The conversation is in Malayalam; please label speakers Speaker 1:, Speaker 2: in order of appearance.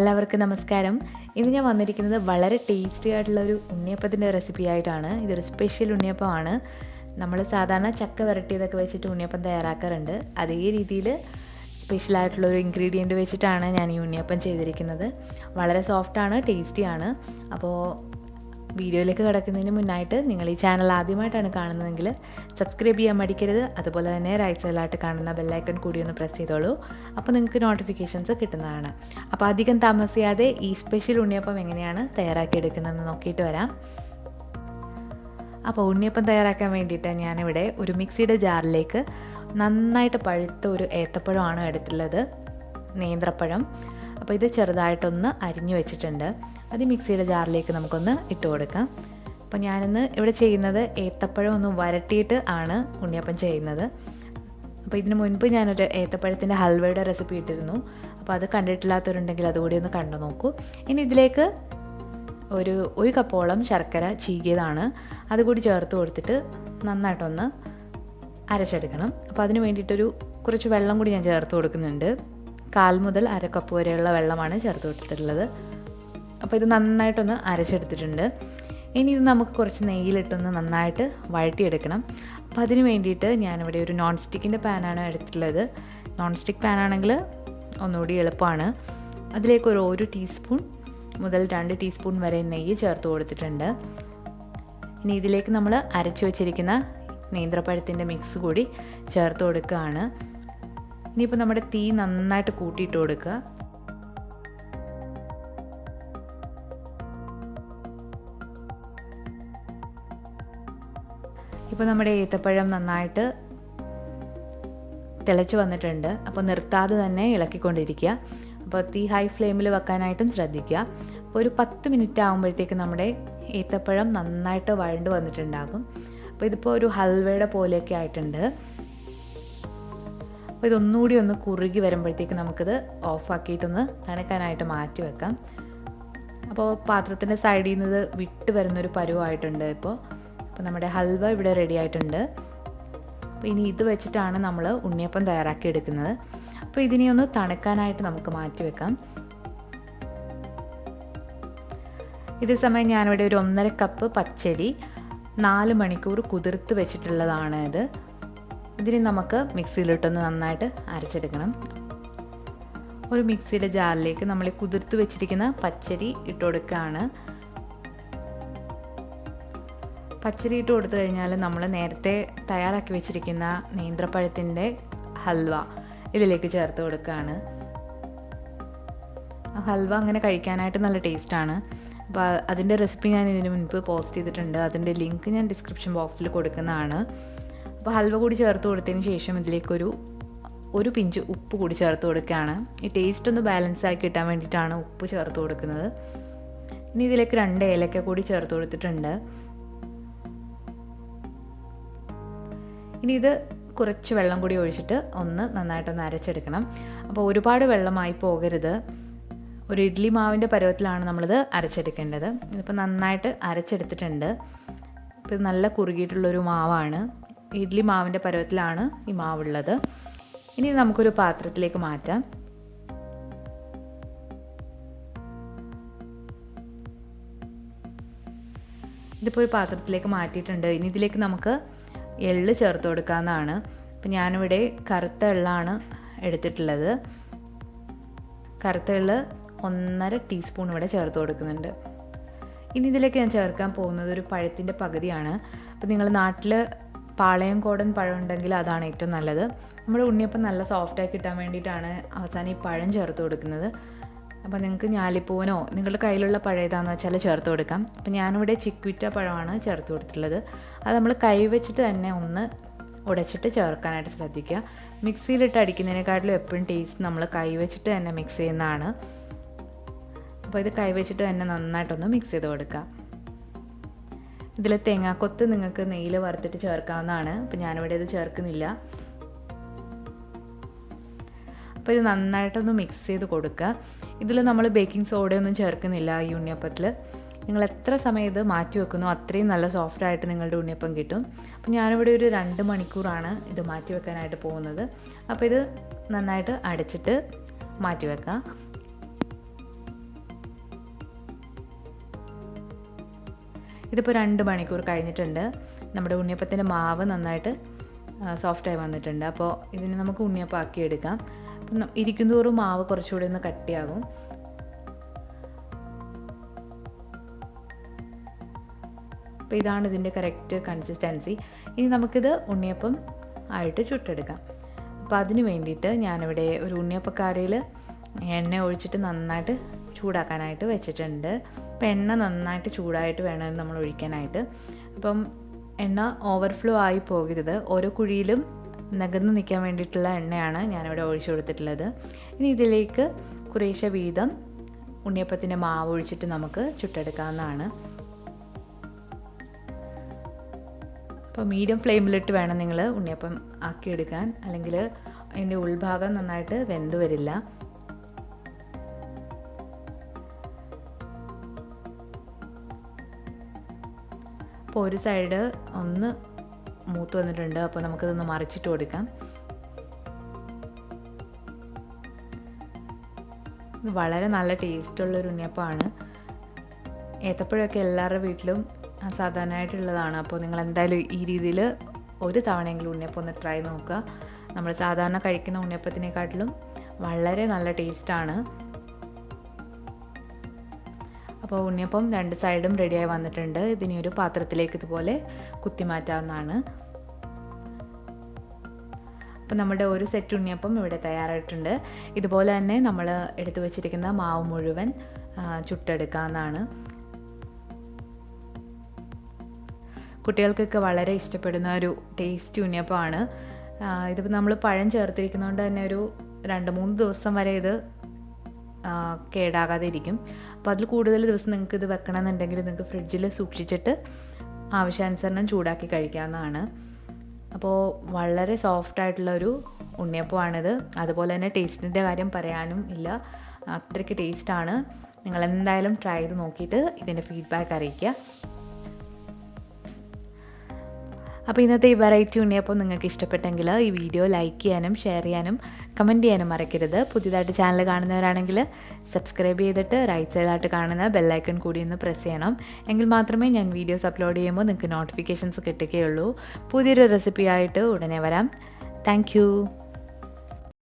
Speaker 1: എല്ലാവർക്കും നമസ്കാരം. ഇന്ന് ഞാൻ വന്നിരിക്കുന്നത് വളരെ ടേസ്റ്റി ആയിട്ടുള്ള ഒരു ഉണ്ണിയപ്പത്തിന്റെ റെസിപ്പി ആയിട്ടാണ്. ഇതൊരു സ്പെഷ്യൽ ഉണ്ണിയപ്പമാണ്. നമ്മൾ സാധാരണ ചക്ക വരട്ടിയതൊക്കെ വെച്ചിട്ട് ഉണ്ണിയപ്പം തയ്യാറാക്കാറുണ്ട്. അതേ രീതിയിൽ സ്പെഷ്യൽ ആയിട്ടുള്ള ഒരു ഇൻഗ്രീഡിയന്റ് വെച്ചിട്ടാണ് ഞാൻ ഈ ഉണ്ണിയപ്പം ചെയ്തിരിക്കുന്നത്. വളരെ സോഫ്റ്റാണ് ടേസ്റ്റിയാണ് അപ്പോൾ വീഡിയോയിലേക്ക് കിടക്കുന്നതിന് മുന്നായിട്ട് നിങ്ങൾ ഈ ചാനൽ ആദ്യമായിട്ടാണ് കാണുന്നതെങ്കിൽ സബ്സ്ക്രൈബ് ചെയ്യാൻ മടിക്കരുത്. അതുപോലെ തന്നെ റൈറ്റ് സൈഡിലായിട്ട് കാണുന്ന ബെല്ലൈക്കൺ കൂടി ഒന്ന് പ്രസ് ചെയ്തോളൂ. അപ്പോൾ നിങ്ങൾക്ക് നോട്ടിഫിക്കേഷൻസ് കിട്ടുന്നതാണ്. അപ്പോൾ അധികം താമസിയാതെ ഈ സ്പെഷ്യൽ ഉണ്ണിയപ്പം എങ്ങനെയാണ് തയ്യാറാക്കിയെടുക്കുന്നതെന്ന് നോക്കിയിട്ട് വരാം. അപ്പോൾ ഉണ്ണിയപ്പം തയ്യാറാക്കാൻ വേണ്ടിയിട്ട് ഞാനിവിടെ ഒരു മിക്സിയുടെ ജാറിലേക്ക് നന്നായിട്ട് പഴുത്ത ഒരു ഏത്തപ്പഴമാണ് എടുത്തുള്ളത്. നേന്ത്രപ്പഴം. അപ്പോൾ ഇത് ചെറുതായിട്ടൊന്ന് അരിഞ്ഞു വെച്ചിട്ടുണ്ട്. അത് മിക്സിയുടെ ജാറിലേക്ക് നമുക്കൊന്ന് ഇട്ട് കൊടുക്കാം. അപ്പോൾ ഞാനിന്ന് ഇവിടെ ചെയ്യുന്നത് ഏത്തപ്പഴം ഒന്ന് വരട്ടിയിട്ട് ആണ് ഉണ്ണിയപ്പം ചെയ്യുന്നത്. അപ്പോൾ ഇതിന് മുൻപ് ഞാനൊരു ഏത്തപ്പഴത്തിന്റെ ഹൽവയുടെ റെസിപ്പി ഇട്ടിരുന്നു. അപ്പോൾ അത് കണ്ടിട്ടില്ലാത്തവരുണ്ടെങ്കിൽ അതുകൂടി ഒന്ന് കണ്ടു നോക്കൂ. ഇനി ഇതിലേക്ക് ഒരു ഒരു കപ്പോളം ശർക്കര ചീകിയതാണ്. അതുകൂടി ചേർത്ത് കൊടുത്തിട്ട് നന്നായിട്ടൊന്ന് അരച്ചെടുക്കണം. അപ്പോൾ അതിന് വേണ്ടിയിട്ടൊരു കുറച്ച് വെള്ളം കൂടി ഞാൻ ചേർത്ത് കൊടുക്കുന്നുണ്ട്. കാൽ മുതൽ അര കപ്പ് വരെയുള്ള വെള്ളമാണ് ചേർത്ത് കൊടുത്തിട്ടുള്ളത്. അപ്പോൾ ഇത് നന്നായിട്ടൊന്ന് അരച്ചെടുത്തിട്ടുണ്ട്. ഇനി ഇത് നമുക്ക് കുറച്ച് നെയ്യിലിട്ടൊന്ന് നന്നായിട്ട് വഴട്ടിയെടുക്കണം അപ്പോൾ അതിന് വേണ്ടിയിട്ട് ഞാനിവിടെ ഒരു നോൺ സ്റ്റിക്കിന്റെ പാനാണ് എടുത്തിട്ടുള്ളത്. നോൺ സ്റ്റിക്ക് പാനാണെങ്കിൽ ഒന്നുകൂടി എളുപ്പമാണ്. അതിലേക്ക് ഒരു ഒരു ടീസ്പൂൺ മുതൽ രണ്ട് ടീസ്പൂൺ വരെ നെയ്യ് ചേർത്ത് കൊടുത്തിട്ടുണ്ട്. ഇനി ഇതിലേക്ക് നമ്മൾ അരച്ചു വച്ചിരിക്കുന്ന നേന്ത്രപ്പഴത്തിന്റെ മിക്സ് കൂടി ചേർത്ത് കൊടുക്കുകയാണ്. ഇനിയിപ്പോൾ നമ്മുടെ തീ നന്നായിട്ട് കൂട്ടിയിട്ട് കൊടുക്കുക. ഇപ്പോൾ നമ്മുടെ ഏത്തപ്പഴം നന്നായിട്ട് തിളച്ച് വന്നിട്ടുണ്ട്. അപ്പോൾ നിർത്താതെ തന്നെ ഇളക്കിക്കൊണ്ടിരിക്കുക. അപ്പോൾ തീ ഹൈ ഫ്ലെയിമിൽ വെക്കാനായിട്ടും ശ്രദ്ധിക്കുക. അപ്പോൾ ഒരു പത്ത് മിനിറ്റ് ആകുമ്പോഴത്തേക്ക് നമ്മുടെ ഏത്തപ്പഴം നന്നായിട്ട് വഴണ്ട് വന്നിട്ടുണ്ടാകും. അപ്പോൾ ഇതിപ്പോൾ ഒരു ഹൽവയുടെ പോലെയൊക്കെ ആയിട്ടുണ്ട്. അപ്പോൾ ഇതൊന്നുകൂടി ഒന്ന് കുറുകി വരുമ്പോഴത്തേക്ക് നമുക്കിത് ഓഫാക്കിയിട്ടൊന്ന് തണുക്കാനായിട്ട് മാറ്റി വെക്കാം. അപ്പോൾ പാത്രത്തിന്റെ സൈഡിൽ നിന്ന് ഇത് വിട്ട് വരുന്നൊരു പരുവായിട്ടുണ്ട് ഇപ്പോൾ അപ്പോൾ നമ്മുടെ ഹൽവ ഇവിടെ റെഡി ആയിട്ടുണ്ട്. അപ്പോൾ ഇനി ഇത് വെച്ചിട്ടാണ് നമ്മൾ ഉണ്ണിയപ്പം തയ്യാറാക്കി എടുക്കുന്നത്. അപ്പോൾ ഇതിനെ ഒന്ന് തണുക്കാനായിട്ട് നമുക്ക് മാറ്റി വെക്കാം. ഇതേ സമയം ഞാനിവിടെ ഒരു ഒന്നര കപ്പ് പച്ചരി നാല് മണിക്കൂർ കുതിർത്ത് വെച്ചിട്ടുള്ളതാണ് ഇത്. ഇതിനെ നമുക്ക് മിക്സിയിലിട്ടൊന്ന് നന്നായിട്ട് അരച്ചെടുക്കണം. ഒരു മിക്സിയുടെ ജാറിലേക്ക് നമ്മൾ കുതിർത്ത് വെച്ചിരിക്കുന്ന പച്ചരി ഇട്ട് കൊടുക്കുകയാണ്. പച്ചരി ഇട്ട് കൊടുത്തു കഴിഞ്ഞാൽ നമ്മൾ നേരത്തെ തയ്യാറാക്കി വെച്ചിരിക്കുന്ന നേന്ത്രപ്പഴത്തിന്റെ ഹൽവ ഇതിലേക്ക് ചേർത്ത് കൊടുക്കുകയാണ്. ഹൽവ അങ്ങനെ കഴിക്കാനായിട്ട് നല്ല ടേസ്റ്റാണ്. അപ്പോൾ അതിന്റെ റെസിപ്പി ഞാൻ ഇതിന് മുൻപ് പോസ്റ്റ് ചെയ്തിട്ടുണ്ട്. അതിന്റെ ലിങ്ക് ഞാൻ ഡിസ്ക്രിപ്ഷൻ ബോക്സിൽ കൊടുക്കുന്നതാണ്. അപ്പോൾ ഹൽവ കൂടി ചേർത്ത് കൊടുത്തതിന് ശേഷം ഇതിലേക്കൊരു ഒരു പിഞ്ച് ഉപ്പ് കൂടി ചേർത്ത് കൊടുക്കുകയാണ്. ഈ ടേസ്റ്റ് ഒന്ന് ബാലൻസ് ആക്കി കിട്ടാൻ വേണ്ടിയിട്ടാണ് ഉപ്പ് ചേർത്ത് കൊടുക്കുന്നത്. ഇനി ഇതിലേക്ക് രണ്ട് ഏലക്ക കൂടി ചേർത്ത് കൊടുത്തിട്ടുണ്ട്. ഇനി ഇത് കുറച്ച് വെള്ളം കൂടി ഒഴിച്ചിട്ട് ഒന്ന് നന്നായിട്ടൊന്ന് അരച്ചെടുക്കണം. അപ്പോൾ ഒരുപാട് വെള്ളമായി പോകരുത്. ഒരു ഇഡ്ലി മാവിന്റെ പരുവത്തിലാണ് നമ്മളിത് അരച്ചെടുക്കേണ്ടത്. ഇതിപ്പോൾ നന്നായിട്ട് അരച്ചെടുത്തിട്ടുണ്ട്. ഇപ്പോൾ നല്ല കുറുകിയിട്ടുള്ളൊരു മാവാണ്. ഇഡ്ലി മാവിന്റെ പരുവത്തിലാണ് ഈ മാവുള്ളത്. ഇനി നമുക്കൊരു പാത്രത്തിലേക്ക് മാറ്റാം. ഇതിപ്പോൾ ഒരു പാത്രത്തിലേക്ക് മാറ്റിയിട്ടുണ്ട്. ഇനി ഇതിലേക്ക് നമുക്ക് എള്ള് ചേർത്ത് കൊടുക്കാമെന്നാണ് അപ്പം ഞാനിവിടെ കറുത്ത എള്ളാണ് എടുത്തിട്ടുള്ളത്. കറുത്ത എള്ള് ഒന്നര ടീസ്പൂൺ ഇവിടെ ചേർത്ത് കൊടുക്കുന്നുണ്ട്. ഇനി ഇതിലേക്ക് ഞാൻ ചേർക്കാൻ പോകുന്നത് ഒരു പഴത്തിന്റെ പകുതിയാണ്. അപ്പോൾ നിങ്ങൾ നാട്ടിൽ പാളയം കോടൻ പഴം ഉണ്ടെങ്കിൽ അതാണ് ഏറ്റവും നല്ലത്. നമ്മുടെ ഉണ്ണിയപ്പം നല്ല സോഫ്റ്റായി കിട്ടാൻ വേണ്ടിയിട്ടാണ് അവസാനം ഈ പഴം ചേർത്ത് കൊടുക്കുന്നത്. അപ്പോൾ നിങ്ങൾക്ക് ഞാലിപ്പൂവനോ നിങ്ങളുടെ കയ്യിലുള്ള പഴം ഏതാണെന്ന് വെച്ചാൽ ചേർത്ത് കൊടുക്കാം. അപ്പോൾ ഞാനിവിടെ ചിക്വിറ്റ പഴമാണ് ചേർത്ത് കൊടുത്തിട്ടുള്ളത്. അത് നമ്മൾ കൈ വെച്ചിട്ട് തന്നെ ഒന്ന് ഉടച്ചിട്ട് ചേർക്കാനായിട്ട് ശ്രദ്ധിക്കുക. മിക്സിയിലിട്ട് അടിക്കുന്നതിനെക്കാട്ടിലും എപ്പോഴും ടേസ്റ്റ് നമ്മൾ കൈ വെച്ചിട്ട് തന്നെ മിക്സ് ചെയ്യുന്നതാണ്. അപ്പോൾ ഇത് കൈ വെച്ചിട്ട് തന്നെ നന്നായിട്ടൊന്ന് മിക്സ് ചെയ്ത് കൊടുക്കുക. ഇതിൽ തേങ്ങാക്കൊത്ത് നിങ്ങൾക്ക് നെയ്യിൽ വറുത്തിട്ട് ചേർക്കാവുന്നതാണ്. അപ്പോൾ ഞാനിവിടെ ഇത് ചേർക്കുന്നില്ല. അപ്പോൾ ഇത് നന്നായിട്ടൊന്ന് മിക്സ് ചെയ്ത് കൊടുക്കുക. ഇതിൽ നമ്മൾ ബേക്കിംഗ് സോഡയൊന്നും ചേർക്കുന്നില്ല ഈ ഉണ്ണിയപ്പത്തിൽ നിങ്ങൾ എത്ര സമയം ഇത് മാറ്റി വെക്കുന്നു അത്രയും നല്ല സോഫ്റ്റ് ആയിട്ട് നിങ്ങളുടെ ഉണ്ണിയപ്പം കിട്ടും. അപ്പോൾ ഞാനിവിടെ ഒരു രണ്ട് മണിക്കൂറാണ് ഇത് മാറ്റി വെക്കാനായിട്ട് പോകുന്നത്. അപ്പോൾ ഇത് നന്നായിട്ട് അടച്ചിട്ട് മാറ്റി വെക്കാം. ഇതിപ്പോൾ രണ്ട് മണിക്കൂർ കഴിഞ്ഞിട്ടുണ്ട്. നമ്മുടെ ഉണ്ണിയപ്പത്തിന്റെ മാവ് നന്നായിട്ട് സോഫ്റ്റായി വന്നിട്ടുണ്ട്. അപ്പോൾ ഇതിനെ നമുക്ക് ഉണ്ണിയപ്പാക്കി എടുക്കാം. അപ്പം ഇരിക്കുന്തോറും മാവ് കുറച്ചുകൂടി ഒന്ന് കട്ടിയാകും. അപ്പോൾ ഇതാണ് ഇതിന്റെ കറക്റ്റ് കൺസിസ്റ്റൻസി ഇനി നമുക്കിത് ഉണ്ണിയപ്പം ആയിട്ട് ചുട്ടെടുക്കാം. അപ്പോൾ അതിന് വേണ്ടിയിട്ട് ഞാനിവിടെ ഒരു ഉണ്ണിയപ്പക്കാരയിൽ എണ്ണ ഒഴിച്ചിട്ട് നന്നായിട്ട് ചൂടാക്കാനായിട്ട് വെച്ചിട്ടുണ്ട്. അപ്പോൾ എണ്ണ നന്നായിട്ട് ചൂടായിട്ട് വേണം നമ്മൾ ഒഴിക്കാനായിട്ട്. അപ്പം എണ്ണ ഓവർഫ്ലോ ആയി പോകരുത്. ഓരോ കുഴിയിലും നകർന്ന് നിൽക്കാൻ വേണ്ടിയിട്ടുള്ള എണ്ണയാണ് ഞാനിവിടെ ഒഴിച്ചു കൊടുത്തിട്ടുള്ളത്. ഇനി ഇതിലേക്ക് കുറേശ്ശെ വീതം ഉണ്ണിയപ്പത്തിന്റെ മാവ് ഒഴിച്ചിട്ട് നമുക്ക് ചുട്ടെടുക്കാവുന്നതാണ്. അപ്പോൾ മീഡിയം ഫ്ലെയിമിലിട്ട് വേണം നിങ്ങൾ ഉണ്ണിയപ്പം ആക്കിയെടുക്കാൻ. അല്ലെങ്കിൽ അതിന്റെ ഉൾഭാഗം നന്നായിട്ട് വെന്ത് വരില്ല. അപ്പോൾ ഒരു സൈഡ് ഒന്ന് മൂത്ത് വന്നിട്ടുണ്ട്. അപ്പോൾ നമുക്കതൊന്ന് മറിച്ചിട്ട് കൊടുക്കാം. ഇത് വളരെ നല്ല ടേസ്റ്റുള്ളൊരു ഉണ്ണിയപ്പമാണ്. ഏത്തപ്പഴമൊക്കെ എല്ലാവരുടെ വീട്ടിലും സാധാരണയായിട്ടുള്ളതാണ്. അപ്പോൾ നിങ്ങൾ എന്തായാലും ഈ രീതിയിൽ ഒരു തവണയെങ്കിലും ഉണ്ണിയപ്പം ഒന്ന് ട്രൈ നോക്കുക. നമ്മൾ സാധാരണ കഴിക്കുന്ന ഉണ്ണിയപ്പത്തിനെക്കാട്ടിലും വളരെ നല്ല ടേസ്റ്റാണ് അപ്പോൾ ഉണ്ണിയപ്പം രണ്ട് സൈഡും റെഡിയായി വന്നിട്ടുണ്ട്. ഇതിനെ ഒരു പാത്രത്തിലേക്ക് ഇതുപോലെ കുത്തി മാറ്റാവുന്നതാണ്. അപ്പോൾ നമ്മുടെ ഒരു സെറ്റ് ഉണ്ണിയപ്പം ഇവിടെ തയ്യാറായിട്ടുണ്ട്. ഇതുപോലെ തന്നെ നമ്മൾ എടുത്തു വച്ചിരിക്കുന്ന മാവ് മുഴുവൻ ചുട്ടെടുക്കാവുന്നതാണ്. കുട്ടികൾക്കൊക്കെ വളരെ ഇഷ്ടപ്പെടുന്ന ഒരു ടേസ്റ്റ് ഉണ്ണിയപ്പമാണ്. ഇതിപ്പോൾ നമ്മൾ പഴം ചേർത്തിരിക്കുന്നതുകൊണ്ട് തന്നെ ഒരു രണ്ട് മൂന്ന് ദിവസം വരെ ഇത് കേടാകാതെ ഇരിക്കും അപ്പോൾ അതിൽ കൂടുതൽ ദിവസം നിങ്ങൾക്ക് ഇത് വെക്കണമെന്നുണ്ടെങ്കിൽ നിങ്ങൾക്ക് ഫ്രിഡ്ജിൽ സൂക്ഷിച്ചിട്ട് ആവശ്യാനുസരണം ചൂടാക്കി കഴിക്കാവുന്നതാണ്. അപ്പോൾ വളരെ സോഫ്റ്റ് ആയിട്ടുള്ള ഒരു ഉണ്ണിയപ്പമാണിത്. അതുപോലെ തന്നെ ടേസ്റ്റിന്റെ കാര്യം പറയാനും ഇല്ല. അത്രയ്ക്ക് ടേസ്റ്റാണ് നിങ്ങൾ എന്തായാലും ട്രൈ ചെയ്ത് നോക്കിയിട്ട് ഇതിന്റെ ഫീഡ്ബാക്ക് അറിയിക്കുക. അപ്പോൾ ഇന്നത്തെ ഈ വെറൈറ്റി ഉണ്ണിയപ്പം നിങ്ങൾക്ക് ഇഷ്ടപ്പെട്ടെങ്കിൽ ഈ വീഡിയോ ലൈക്ക് ചെയ്യാനും ഷെയർ ചെയ്യാനും കമന്റ് ചെയ്യാനും മറക്കരുത്. പുതിയതായിട്ട് ചാനൽ കാണുന്നവരാണെങ്കിൽ സബ്സ്ക്രൈബ് ചെയ്തിട്ട് റൈറ്റ് സൈഡായിട്ട് കാണുന്ന ബെല്ലൈക്കൺ കൂടി ഒന്ന് പ്രസ് ചെയ്യണം. എങ്കിൽ മാത്രമേ ഞാൻ വീഡിയോസ് അപ്ലോഡ് ചെയ്യുമ്പോൾ നിങ്ങൾക്ക് നോട്ടിഫിക്കേഷൻസ് കിട്ടുകയുള്ളൂ. പുതിയൊരു റെസിപ്പിയായിട്ട് ഉടനെ വരാം. താങ്ക്